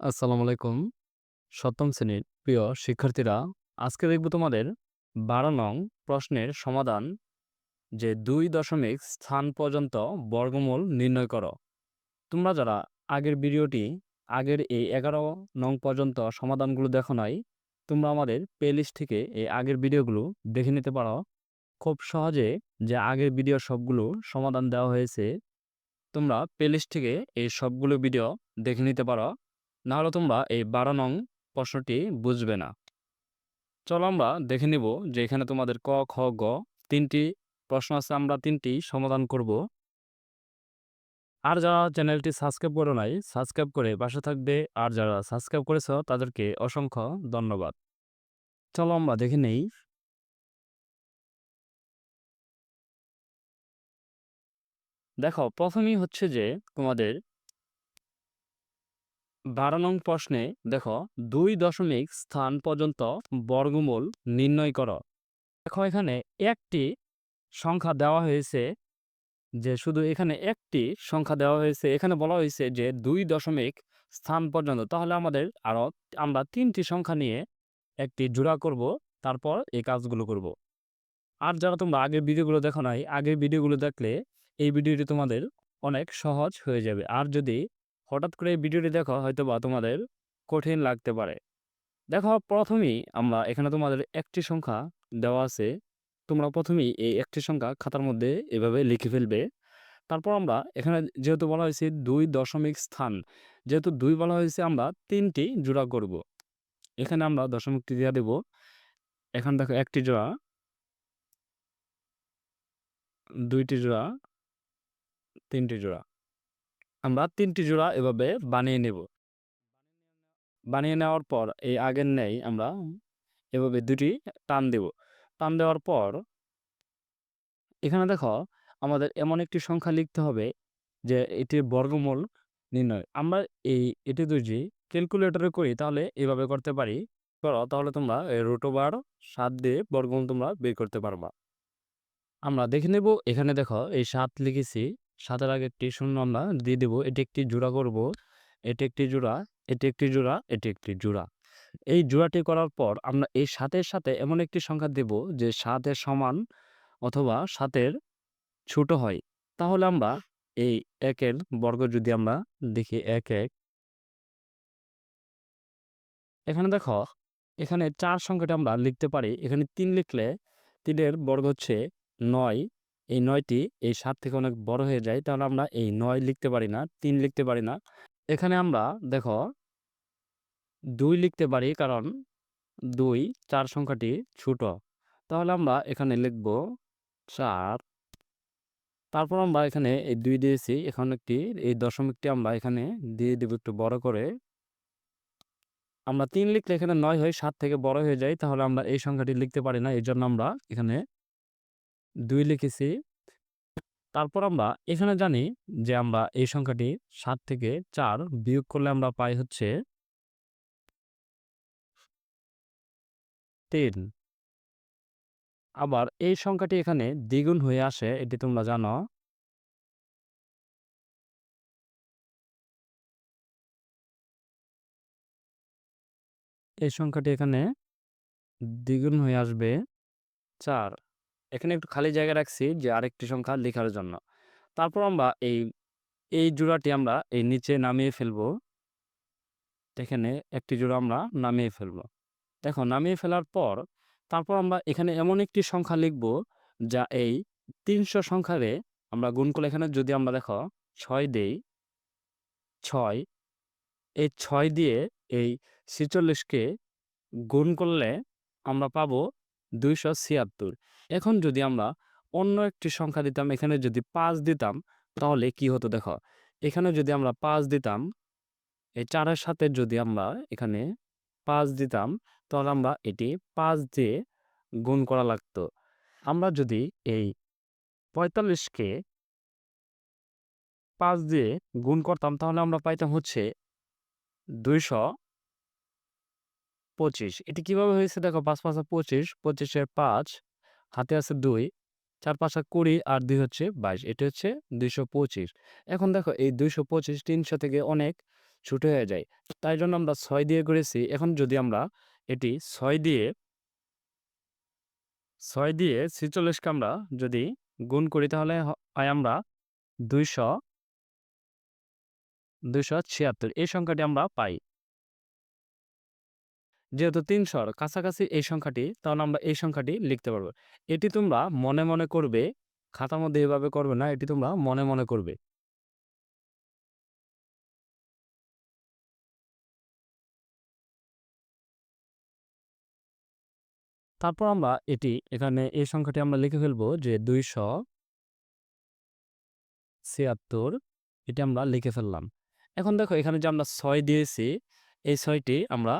আসসালামু আলাইকুম। সপ্তম শ্রেণির প্রিয় শিক্ষার্থীরা, আজকে দেখব তোমাদের ১২ নং প্রশ্নের সমাধান যে দুই দশমিক স্থান পর্যন্ত বর্গমূল নির্ণয় করো। তোমরা যারা আগের ভিডিওটি আগের এই ১১ নং পর্যন্ত সমাধানগুলো দেখো নাই, তোমরা আমাদের প্লেলিস্ট থেকে এই আগের ভিডিওগুলো দেখে নিতে পারো। খুব সহজে যে আগের ভিডিও সবগুলো সমাধান দেওয়া হয়েছে, তোমরা প্লেলিস্ট থেকে এই সবগুলো ভিডিও দেখে নিতে পারো। নাহলে তোমরা এই ১২ নং প্রশ্নটি বুঝবে না। চলো আমরা দেখে নিব যে এখানে তোমাদের ক, খ, গ তিনটি প্রশ্ন আছে আমরা তিনটি সমাধান করব। আর যারা চ্যানেলটি সাবস্ক্রাইব করো নাই, সাবস্ক্রাইব করে পাশে থাকবে। আর যারা সাবস্ক্রাইব করেছ তাদেরকে অসংখ্য ধন্যবাদ। চলো আমরা দেখে নেই। দেখো প্রথমেই হচ্ছে যে তোমাদের ১২ নং প্রশ্নে দেখো দুই দশমিক স্থান পর্যন্ত বর্গমূল নির্ণয় করো। দেখো এখানে একটি সংখ্যা দেওয়া হয়েছে যে শুধু এখানে একটি সংখ্যা দেওয়া হয়েছে। এখানে বলা হয়েছে যে দুই দশমিক স্থান পর্যন্ত। তাহলে আমাদের আরও আমরা তিনটি সংখ্যা নিয়ে একটি জোড়া করব, তারপর এই কাজগুলো করব। আর যারা তোমরা আগের ভিডিওগুলো দেখো নাই, আগের ভিডিওগুলো দেখলে এই ভিডিওটি তোমাদের অনেক সহজ হয়ে যাবে। আর যদি হঠাৎ করে এই ভিডিওটি দেখো হয়তো বা তোমাদের কঠিন লাগতে পারে। দেখো প্রথমেই আমরা এখানে তোমাদের একটি সংখ্যা দেওয়া আছে। তোমরা প্রথমেই এই একটি সংখ্যা খাতার মধ্যে এভাবে লিখে ফেলবে। তারপর আমরা এখানে যেহেতু বলা হয়েছে দুই দশমিক স্থান, যেহেতু দুই বলা হয়েছে আমরা তিনটি জোড়া করব। এখানে আমরা দশমিকটি দিয়ে দেব। এখানে দেখো একটি জোড়া দুইটি জোড়া, তিনটি জোড়া। আমরা তিনটি জোড়া এভাবে বানিয়ে নেব। বানিয়ে নেওয়ার পর এই আগের নেই আমরা এভাবে দুটি টান দেব। টান দেওয়ার পর এখানে দেখো আমাদের এমন একটি সংখ্যা লিখতে হবে যে এটির বর্গমূল নির্ণয়। আমরা এই এটি যদি ক্যালকুলেটরে করি তাহলে এভাবে করতে পারি। করো, তাহলে তোমরা রুট ওভার ৭ দিয়ে বর্গমূল তোমরা বের করতে পারবা। আমরা দেখে নেব, এখানে দেখো এই ৭ লিখেছি। ৭ এর আগে একটি শূন্য আমরা দিয়ে দেব। এটি একটি জোড়া করব। এটি একটি জোড়া, এটি একটি জোড়া, এটি একটি জোড়া। এই জোড়াটি করার পর আমরা এই সাতের সাথে এমন একটি সংখ্যা দেব যে ৭ এর সমান অথবা ৭ এর ছোট হয়। তাহলে আমরা এই একের বর্গ যদি আমরা দেখি ১, ১ এখানে দেখো এখানে চার সংখ্যাটা আমরা লিখতে পারি। এখানে তিন লিখলে তিনের বর্গ হচ্ছে ৯। এই নয়টি এই সাত থেকে অনেক বড় হয়ে যায়। তাহলে আমরা এই নয় লিখতে পারি না, তিন লিখতে পারি না। এখানে আমরা দেখো দুই লিখতে পারি কারণ ২ ৪ সংখ্যাটি ছোট। তাহলে আমরা এখানে লিখব চার তারপর আমরা এখানে এই দুই দিয়েছি। এখন একটি এই দশমিকটি আমরা এখানে দিয়ে দেব একটু বড় করে। আমরা তিন লিখলে এখানে নয় হয় সাত থেকে বড় হয়ে যায়। তাহলে আমরা এই সংখ্যাটি লিখতে পারি না। এই জন্য আমরা এখানে ২ লিখেছি। তারপর আমরা এখানে জানি যে আমরা এই সংখ্যাটি সাত থেকে চার বিয়োগ করলে আমরা পাই হচ্ছে তিন আবার এই সংখ্যাটি এখানে দ্বিগুণ হয়ে আসে, এটি তোমরা জানো। এই সংখ্যাটি এখানে দ্বিগুণ হয়ে আসবে ৪ এখানে একটু খালি জায়গা রাখছি যে আরেকটি সংখ্যা লেখার জন্য। তারপর আমরা এই এই জোড়াটি আমরা এই নিচে নামিয়ে ফেলব। এখানে একটি জোড়া আমরা নামিয়ে ফেলব। দেখো নামিয়ে ফেলার পর তারপর আমরা এখানে এমন একটি সংখ্যা লিখব যা এই ৩০০ সংখ্যারে আমরা গুণ করলে এখানে যদি আমরা দেখো ছয় দেই, ছয়, এই ছয় দিয়ে এই ৪৬ কে গুণ করলে আমরা পাবো ২৭৬ এখন যদি আমরা অন্য একটি সংখ্যা দিতাম, এখানে যদি পাঁচ দিতাম, তাহলে কি হতো দেখো। এখানে যদি আমরা পাঁচ দিতাম, এই চারের সাথে যদি আমরা এখানে পাঁচ দিতাম, তাহলে আমরা এটি পাঁচ দিয়ে গুণ করা লাগতো। আমরা যদি এই পঁয়তাল্লিশকে পাঁচ দিয়ে গুণ করতাম, তাহলে আমরা পাইতাম হচ্ছে ২২৫ এটি কীভাবে হয়েছে দেখো ৫ ৫ ২৫, ২৫ এর ৫ হাতে আছে ২, ৪ ৫ ২০ আর দুই হচ্ছে ২২ এটি হচ্ছে ২২৫ এখন দেখো এই ২২৫ ৩০০ থেকে অনেক ছুটে হয়ে যায়। তাই জন্য আমরা ছয় দিয়ে করেছি। এখন যদি আমরা এটি ছয় দিয়ে ছয় দিয়ে ৪৬ কে আমরা যদি গুণ করি তাহলে হয় আমরা ২০০ ২৭৬ এই সংখ্যাটি আমরা পাই। যেহেতু ৩০০ র কাছাকাছি এই সংখ্যাটি তাহলে আমরা এই সংখ্যাটি লিখতে পারব। এটি তোমরা মনে, মনে করবে। খাতার মধ্যে এভাবে করবে না। এটি তোমরা মনে, মনে করবে। তারপর আমরা এটি এখানে এই সংখ্যাটি আমরা লিখে ফেলব যে ২৭৬ এটি আমরা লিখে ফেললাম। এখন দেখো এখানে যে আমরা ছয় দিয়েছি এই ছয়টি আমরা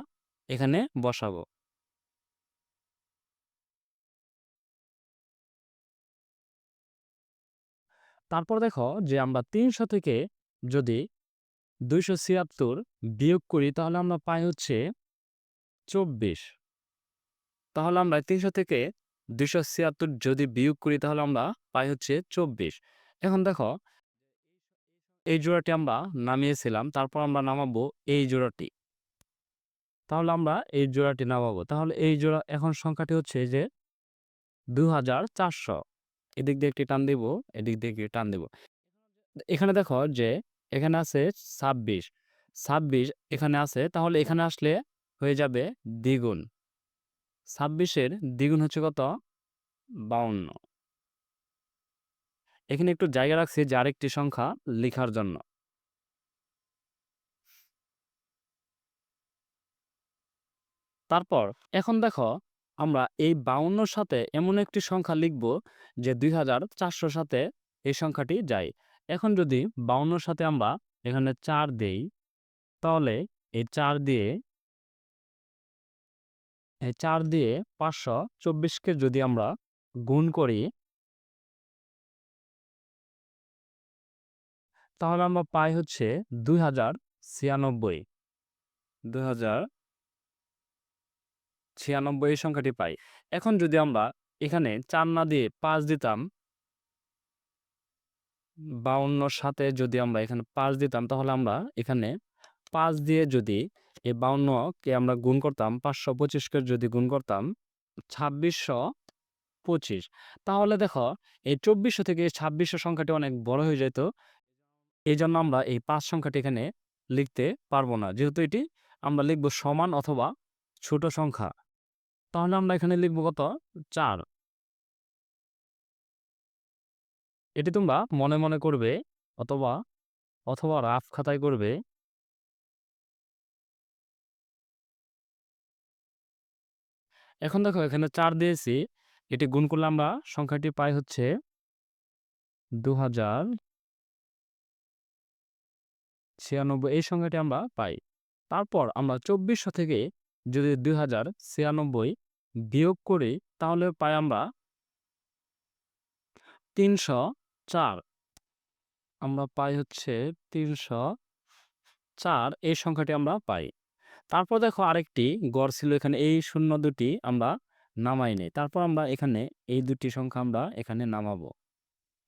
এখানে বসাবো। তারপর দেখো যে আমরা ৩০০ থেকে যদি ২৭৬ বিয়োগ করি তাহলে আমরা পাই হচ্ছে ২৪ তাহলে আমরা ৩০০ থেকে ২৭৬ যদি বিয়োগ করি তাহলে আমরা পাই হচ্ছে ২৪ এখন দেখো, এই জোড়াটি আমরা নামিয়েছিলাম, তারপর আমরা নামাবো এই জোড়াটি। তাহলে আমরা এই জোড়াটি নামাবো। তাহলে এই জোড়া, এখন সংখ্যাটি হচ্ছে যে দু হাজার চারশো। এদিক দিয়ে একটি টান দিব, এদিক দিয়ে একটি টান দিব। এখানে দেখো যে, এখানে আছে ছাব্বিশ। ছাব্বিশ এখানে আছে, তাহলে এখানে আসলে হয়ে যাবে দ্বিগুণ। ছাব্বিশের দ্বিগুণ হচ্ছে কত? বাউন্ন। এখানে একটু জায়গা রাখছি যে আরেকটি সংখ্যা লেখার জন্য। তারপর এখন দেখো আমরা এই বাউন্নর সাথে এমন একটি সংখ্যা লিখব যে দুই হাজার চারশোর সাথে এই সংখ্যাটি যায়। এখন যদি বাউন্নর সাথে আমরা এখানে চার দেই, তাহলে এই চার দিয়ে, এই চার দিয়ে পাঁচশো চব্বিশকে যদি আমরা গুণ করি, তাহলে আমরা পাই হচ্ছে দুই হাজার ছিয়ানব্বই। দুই হাজার ছিয়ানব্বই এই সংখ্যাটি পাই। এখন যদি আমরা এখানে চার না দিয়ে পাঁচ দিতাম, বাউন্ন সাথে যদি আমরা এখানে পাঁচ দিতাম, তাহলে আমরা এখানে পাঁচ দিয়ে যদি এই বাউন্নকে আমরা গুণ করতাম, পাঁচশো পঁচিশকে যদি গুণ করতাম, ছাব্বিশশো পঁচিশ। তাহলে দেখো, এই চব্বিশশো থেকে ছাব্বিশশো সংখ্যাটি অনেক বড় হয়ে যেত। এই জন্য আমরা এই পাঁচ সংখ্যাটি এখানে লিখতে পারব না। যেহেতু এটি আমরা লিখব সমান অথবা ছোট সংখ্যা। তাহলে আমরা এখানে লিখব কত? চার। এটি তোমরা মনে মনে করবে অথবা অথবা রাফ খাতায় করবে। এখন দেখো এখানে চার দিয়েছি। এটি গুণ করলে আমরা সংখ্যাটি পাই হচ্ছে দু হাজার ছিয়ানব্বই। এই সংখ্যাটি আমরা পাই। তারপর আমরা চব্বিশশো থেকে যদি দুই হাজার ছিয়ানব্বই বিয়োগ করি, তাহলে পাই আমরা তিনশো চার। আমরা পাই হচ্ছে তিনশো চার, এই সংখ্যাটি আমরা পাই। তারপর দেখো আরেকটি গড় ছিল এখানে, এই শূন্য দুটি আমরা নামাই নেই। তারপর আমরা এখানে এই দুটি সংখ্যা আমরা এখানে নামাবো।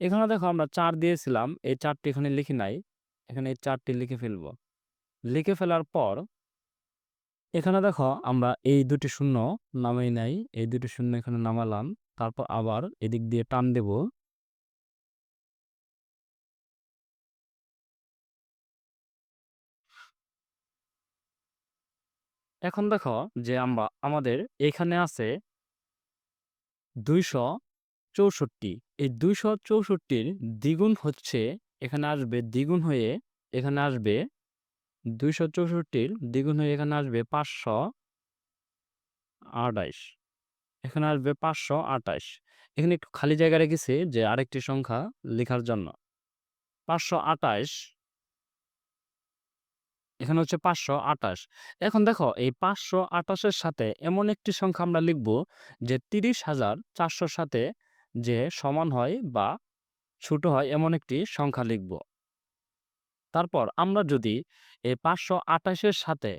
এখানে দেখো আমরা চার দিয়েছিলাম, এই চারটি এখানে লিখি নাই, এখানে এই চারটি লিখে ফেলব। লিখে ফেলার পর এখানে দেখো আমরা এই দুটি শূন্য নামাই নাই, এই দুটি শূন্য এখানে নামালাম, তারপর আবার এদিক দিয়ে টান দেব। এখন দেখো যে আমরা, আমাদের এখানে আছে দুইশো চৌষট্টি, এই দুইশো চৌষট্টির দ্বিগুণ হচ্ছে, এখানে আসবে দ্বিগুণ হয়ে এখানে আসবে দুইশো চৌষট্টির দ্বিগুণ হয়ে এখানে আসবে পাঁচশো আটাইশ এখানে আসবে পাঁচশো আটাইশ এখানে একটু খালি জায়গা রেখেছি যে আরেকটি সংখ্যা লেখার জন্য। পাঁচশো আটাইশ এখানে হচ্ছে পাঁচশো আটাশ এখন দেখো, এই পাঁচশো আটাশের সাথে এমন একটি সংখ্যা আমরা লিখব যে তিরিশ হাজার চারশোর সাথে যে সমান হয় বা ছোট হয় এমন একটি সংখ্যা লিখব। তারপর আমরা যদি এই পাঁচশো আটাশের সাথে,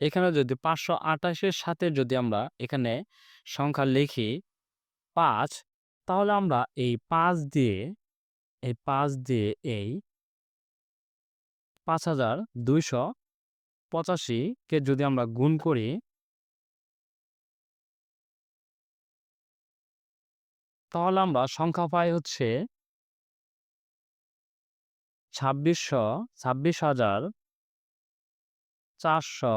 এখানে যদি পাঁচশো আটাশের সাথে যদি আমরা এখানে সংখ্যা লিখি পাঁচ, তাহলে আমরা এই পাঁচ দিয়ে, এই পাঁচ দিয়ে এই পাঁচ হাজার দুইশো পঁচাশিকে যদি আমরা গুণ করি তাহলে আমরা সংখ্যা পাই হচ্ছে ছাব্বিশশো, ছাব্বিশ হাজার চারশো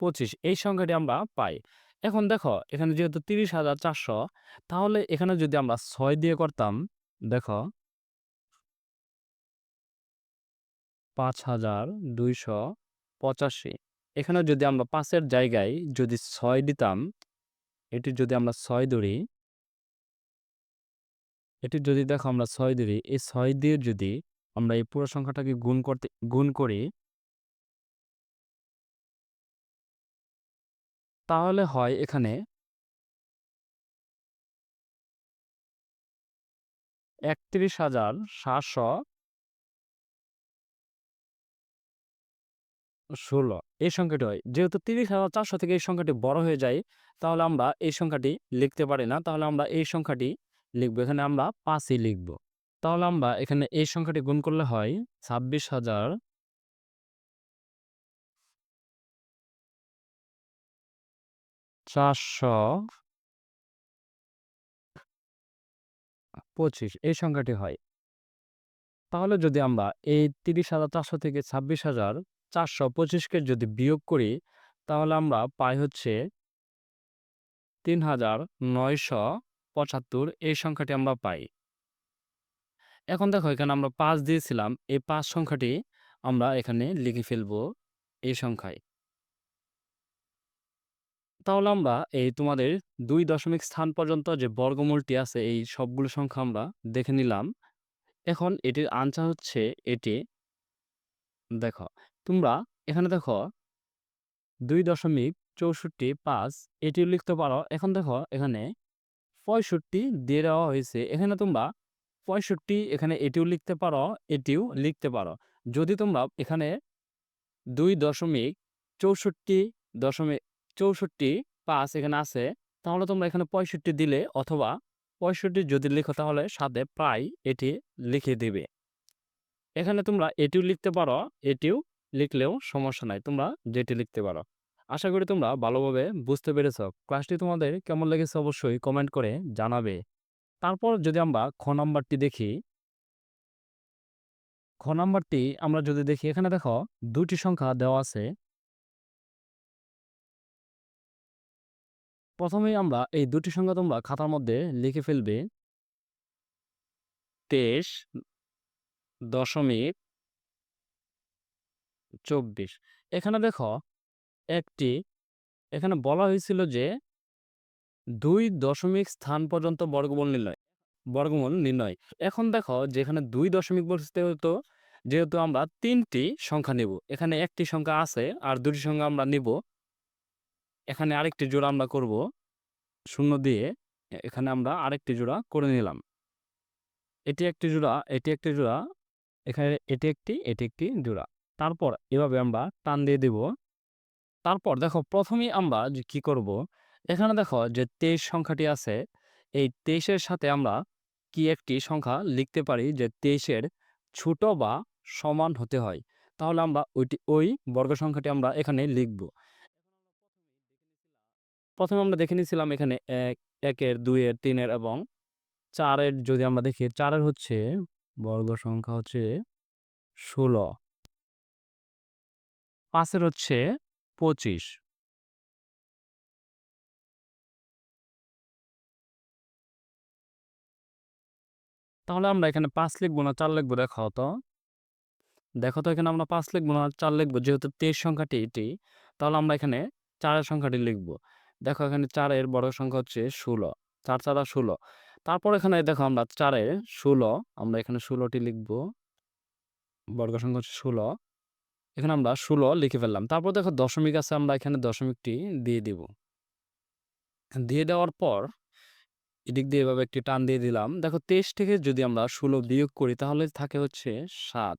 পঁচিশ, এই সংখ্যাটি আমরা পাই। এখন দেখো, এখানে যেহেতু তিরিশ হাজার চারশো, তাহলে এখানে যদি আমরা ছয় দিয়ে করতাম, দেখো, পাঁচ হাজার দুইশো পঁচাশি। এখানে যদি আমরা পাঁচের জায়গায় যদি ছয় দিতাম, এটি যদি আমরা ছয় ধরি এটি যদি দেখো আমরা ছয় ধরি এই ছয় দিয়ে যদি আমরা এই পুরো সংখ্যাটাকে গুণ করতে, গুণ করি তাহলে হয় এখানে একত্রিশ হাজার সাতশো ষোলো। এই সংখ্যাটি হয়। যেহেতু তিরিশ হাজার চারশো থেকে এই সংখ্যাটি বড় হয়ে যায়, তাহলে আমরা এই সংখ্যাটি লিখতে পারি না। তাহলে আমরা এই সংখ্যাটি লিখব। এখানে আমরা পাঁচই লিখব। তাহলে আমরা এখানে এই সংখ্যাটি গুণ করলে হয় ছাব্বিশ হাজার চারশো পঁচিশ। এই সংখ্যাটি হয়। তাহলে যদি আমরা এই তিরিশ হাজার চারশো থেকে ছাব্বিশ হাজার চারশো পঁচিশকে যদি বিয়োগ করি, তাহলে আমরা পাই হচ্ছে তিন হাজার নয়শো পঁচাত্তর, এই সংখ্যাটি আমরা পাই। এখন দেখো, এখানে আমরা পাঁচ দিয়েছিলাম, এই পাঁচ সংখ্যাটি আমরা এখানে লিখে ফেলব এই সংখ্যায়। তাহলে আমরা এই তোমাদের দুই দশমিক স্থান পর্যন্ত যে বর্গমূলটি আছে, এই সবগুলো সংখ্যা আমরা দেখে নিলাম। এখন এটির আনসার হচ্ছে এটি। দেখো, তোমরা এখানে দেখো, দুই দশমিক চৌষট্টি পাঁচ, এটিও লিখতে পারো। এখন দেখো, এখানে পঁয়ষট্টি দিয়ে দেওয়া হয়েছে। এখানে তোমরা পঁয়ষট্টি এখানে এটিও লিখতে পারো, এটিও লিখতে পারো। যদি তোমরা এখানে দুই দশমিক চৌষট্টি দশমিক চৌষট্টি পাঁচ এখানে আছে, তাহলে তোমরা এখানে পঁয়ষট্টি দিলে অথবা পঁয়ষট্টি যদি লিখো তাহলে সাথে প্রায় এটি লিখে দিবে। এখানে তোমরা এটিও লিখতে পারো, এটিও লিখলেও সমস্যা নাই, তোমরা যেটি লিখতে পারো। আশা করি তোমরা ভালোভাবে বুঝতে পেরেছ। ক্লাসটি তোমাদের কেমন লেগেছে অবশ্যই কমেন্ট করে জানাবে। তারপর যদি আমরা খ নাম্বারটি দেখি। খ নাম্বারটি আমরা যদি দেখি, এখানে দেখো দুটি সংখ্যা দেওয়া আছে। প্রথমেই আমরা এই দুটি সংখ্যা তোমরা খাতার মধ্যে লিখে ফেলবে। তেইশ দশমিক চব্বিশ। এখানে দেখো একটি, এখানে বলা হয়েছিল যে, দুই দশমিক স্থান পর্যন্ত বর্গমূল নির্ণয় বর্গমূল নির্ণয়। এখন দেখো যেখানে দুই দশমিক বলতে হতো যেহেতু আমরা তিনটি সংখ্যা নিব, এখানে একটি সংখ্যা আছে আর দুটি সংখ্যা আমরা নিব। এখানে আরেকটি জোড়া আমরা করব, শূন্য দিয়ে, এখানে আমরা আরেকটি জোড়া করে নিলাম। এটি একটি জোড়া, এটি একটি জোড়া, এখানে এটি একটি এটি একটি জোড়া। তারপর এভাবে আমরা টান দিয়ে দেব। তারপর দেখো প্রথমেই আমরা যে কি করব? এখানে দেখো যে তেইশ সংখ্যাটি আছে। এই তেইশের সাথে আমরা কি একটি সংখ্যা লিখতে পারি যে তেইশের ছোট বা সমান হতে হয়। তাহলে আমরা ওইটি, ওই বর্গ সংখ্যাটি আমরা এখানে লিখব। প্রথমে আমরা দেখে নিয়েছিলাম এখানে এক, একের, দুইয়ের, তিনের এবং চারের। যদি আমরা দেখি, চারের হচ্ছে বর্গ সংখ্যা হচ্ছে ষোলো। পাঁচের হচ্ছে পঁচিশ। তাহলে আমরা এখানে পাঁচ লিখব না, চার লিখব? দেখো তো। দেখো তো এখানে আমরা পাঁচ লিখব না, চার লিখব? যেহেতু তেইশ সংখ্যাটি এটি, তাহলে আমরা এখানে চারের সংখ্যাটি লিখব। দেখো এখানে চারের বড় সংখ্যা হচ্ছে ষোলো, চার চারা ষোলো। তারপর এখানে দেখো আমরা চারে ষোলো, আমরা এখানে ষোলোটি লিখব। বর্গ সংখ্যা হচ্ছে ষোলো। এখানে আমরা ষোলো লিখে ফেললাম। তারপর দেখো দশমিক আছে, আমরা এখানে দশমিকটি দিয়ে দিব। দিয়ে দেওয়ার পর এদিক দিয়ে এভাবে একটি টান দিয়ে দিলাম। দেখো তেইশ থেকে যদি আমরা ষোলো বিয়োগ করি, তাহলে থাকে হচ্ছে সাত।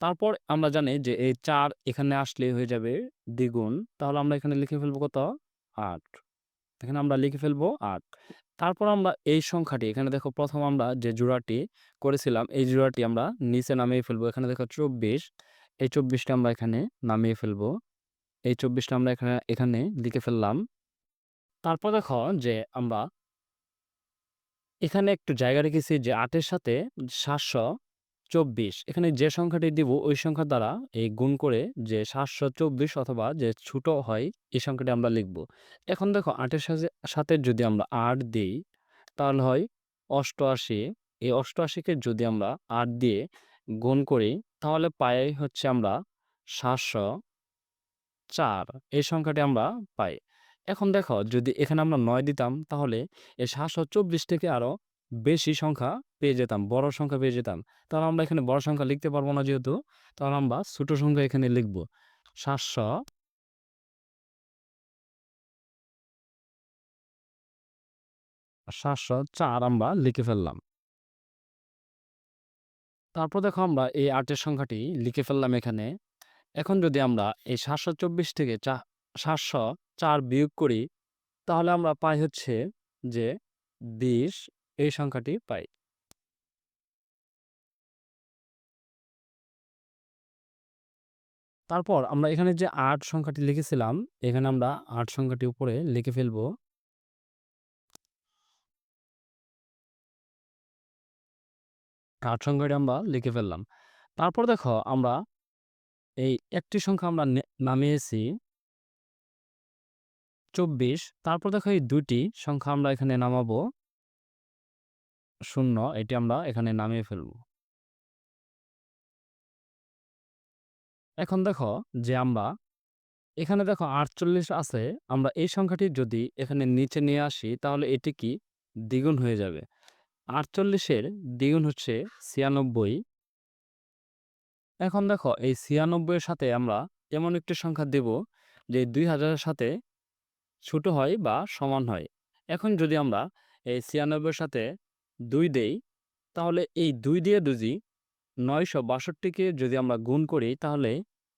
তারপর আমরা জানি যে এই চার এখানে আসলে হয়ে যাবে দ্বিগুণ। তাহলে আমরা এখানে লিখে ফেলব কত? আট। এখানে আমরা লিখে ফেলব আট। তারপর আমরা এই সংখ্যাটি, এখানে দেখো প্রথম আমরা যে জোড়াটি করেছিলাম, এই জোড়াটি আমরা নিচে নামিয়ে ফেলব। এখানে দেখো চব্বিশ। এই চব্বিশটা আমরা এখানে নামিয়ে ফেলব। এই চব্বিশটা আমরা এখানে এখানে লিখে ফেললাম। তারপর দেখো যে আমরা এখানে একটু জায়গা রেখেছি যে আটের সাথে সাতশো চব্বিশ। এখানে যে সংখ্যাটি দিব, ওই সংখ্যা দ্বারা এই গুণ করে যে সাতশো চব্বিশ অথবা যে ছোট হয়, এই সংখ্যাটি আমরা লিখব। এখন দেখো আটের সাথে সাথে যদি আমরা আট দিই, তাহলে হয় অষ্টআশি। এই অষ্টআশিকে যদি আমরা আট দিয়ে গুণ করি, তাহলে পাই হচ্ছে আমরা সাতশো চার। এই সংখ্যাটি আমরা পাই। এখন দেখো, যদি এখানে আমরা নয় দিতাম, তাহলে এই সাতশো চব্বিশ থেকে আরও বেশি সংখ্যা পেয়ে যেতাম, বড় সংখ্যা পেয়ে যেতাম। তাহলে আমরা এখানে বড় সংখ্যা লিখতে পারব না যেহেতু, তাহলে আমরা ছোট সংখ্যা এখানে লিখব। সাতশো সাতশো চার আমরা লিখে ফেললাম। তারপর দেখো আমরা এই আটের সংখ্যাটি লিখে ফেললাম এখানে। এখন যদি আমরা এই সাতশো চব্বিশ থেকে চা, সাতশো চার বিয়োগ করি, তাহলে আমরা পাই হচ্ছে যে বিশ, এই সংখ্যাটি পাই। তারপর আমরা এখানে যে আট সংখ্যাটি লিখেছিলাম, এখানে আমরা আট সংখ্যাটি উপরে লিখে ফেলব। আট সংখ্যাটি আমরা লিখে ফেললাম। তারপর দেখো আমরা এই একটি সংখ্যা আমরা নামিয়েছি। চব্বিশ, তারপর দেখো এই দুটি সংখ্যা আমরা এখানে নামাবো। শূন্য, এটি আমরা এখানে নামিয়ে ফেলব। এখন দেখো যে আমরা এখানে দেখো আটচল্লিশ আছে, আমরা এই সংখ্যাটি যদি এখানে নিচে নিয়ে আসি, তাহলে এটি কি দ্বিগুণ হয়ে যাবে। আটচল্লিশের দ্বিগুণ হচ্ছে ছিয়ানব্বই। এখন দেখো, এই ছিয়ানব্বইয়ের সাথে আমরা এমন একটি সংখ্যা দেব যে দুই হাজারের সাথে ছোট হয় বা সমান হয়। এখন যদি আমরা এই ছিয়ানব্বইয়ের সাথে দুই দেই, তাহলে এই দুই দিয়ে দুজি নয়শো বাষট্টিকে যদি আমরা গুণ করি, তাহলে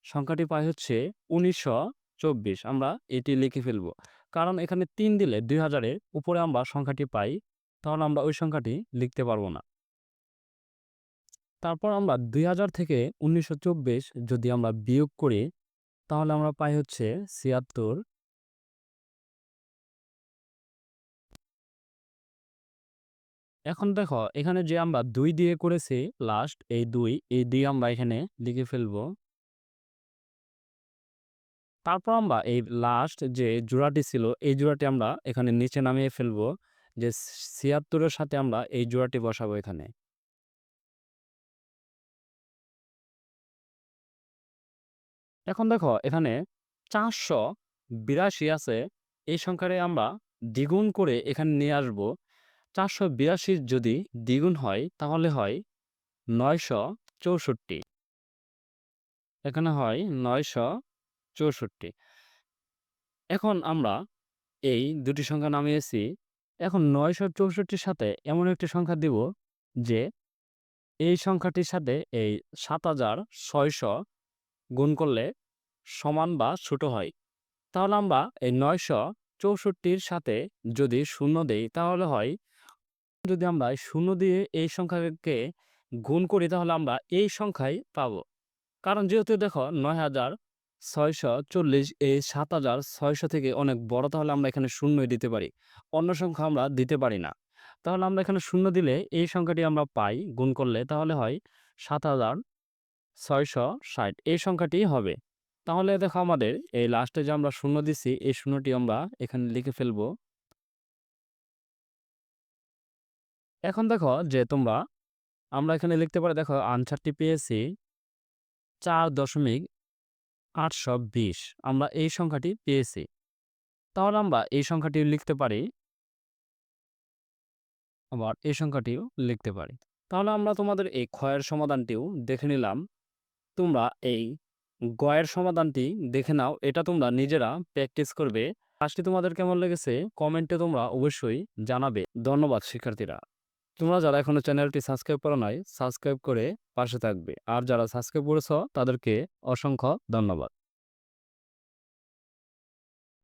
সংখ্যাটি পাই হচ্ছে উনিশশো চব্বিশ। আমরা এটি লিখে ফেলব। কারণ এখানে তিন দিলে দুই হাজারের উপরে আমরা সংখ্যাটি পাই তাহলে আমরা ওই সংখ্যাটি লিখতে পারব না। তারপর আমরা দুই হাজার থেকে উনিশশো চব্বিশ যদি আমরা বিয়োগ করি, তাহলে আমরা পাই হচ্ছে ছিয়াত্তর। এখন দেখো, এখানে যে আমরা দুই দিয়ে করেছি লাস্ট এই দুই এই দুই আমরা এখানে লিখে ফেলব। তারপর আমরা এই লাস্ট যে জোড়াটি ছিল, এই জোড়াটি আমরা এখানে নিচে নামিয়ে ফেলব। যে ছিয়াত্তরের সাথে আমরা এই জোড়াটি বসাবো এখানে। এখন দেখো, এখানে চারশো বিরাশি আছে, এই সংখ্যারে আমরা দ্বিগুণ করে এখানে নিয়ে আসব। চারশো বিরাশির যদি দ্বিগুণ হয়, তাহলে হয় নয়শো চৌষট্টি। এখানে হয় নয়শো চৌষট্টি। এখন আমরা এই দুটি সংখ্যা নামিয়েছি। এখন নয়শো চৌষট্টির সাথে এমন একটি সংখ্যা দিব যে, এই সংখ্যাটির সাথে এই সাত হাজার ছয়শো গুণ করলে সমান বা ছোট হয়। তাহলে আমরা এই নয়শো চৌষট্টির সাথে যদি শূন্য দেই, তাহলে হয়, যদি আমরা শূন্য দিয়ে এই সংখ্যাকে গুণ করি, তাহলে আমরা এই সংখ্যাই পাব। কারণ যেহেতু দেখো নয় হাজার ছয়শো চল্লিশ এই সাত হাজার ছয়শো থেকে অনেক বড়, তাহলে আমরা এখানে শূন্যই দিতে পারি। অন্য সংখ্যা আমরা দিতে পারি না। তাহলে আমরা এখানে শূন্য দিলে এই সংখ্যাটি আমরা পাই, গুণ করলে তাহলে হয় সাত হাজার ছয়শো ষাট। এই সংখ্যাটি হবে। তাহলে দেখো আমাদের এই লাস্টে যে আমরা শূন্য দিছি, এই শূন্যটি আমরা এখানে লিখে ফেলব। এখন দেখো যে তোমরা, আমরা এখানে লিখতে পারি, দেখো আনসারটি পেয়েছি চার দশমিক আটশো বিশ আমরা এই সংখ্যাটি পেয়েছি। তাহলে আমরা এই সংখ্যাটি লিখতে পারি। আবার এই সংখ্যাটিও লিখতে পারি। তাহলে আমরা তোমাদের এই ক্ষয়ের সমাধানটিও দেখে নিলাম। তোমরা এই গয়ের সমাধানটি দেখে নাও। এটা তোমরা নিজেরা প্র্যাকটিস করবে। কাজটি তোমাদের কেমন লেগেছে কমেন্টে তোমরা অবশ্যই জানাবে। ধন্যবাদ, শিক্ষার্থীরা। তোমরা যারা এখনও চ্যানেলটি সাবস্ক্রাইব করো নাই, সাবস্ক্রাইব করে পাশে থাকবে। আর যারা সাবস্ক্রাইব করেছ, তাদেরকে অসংখ্য ধন্যবাদ।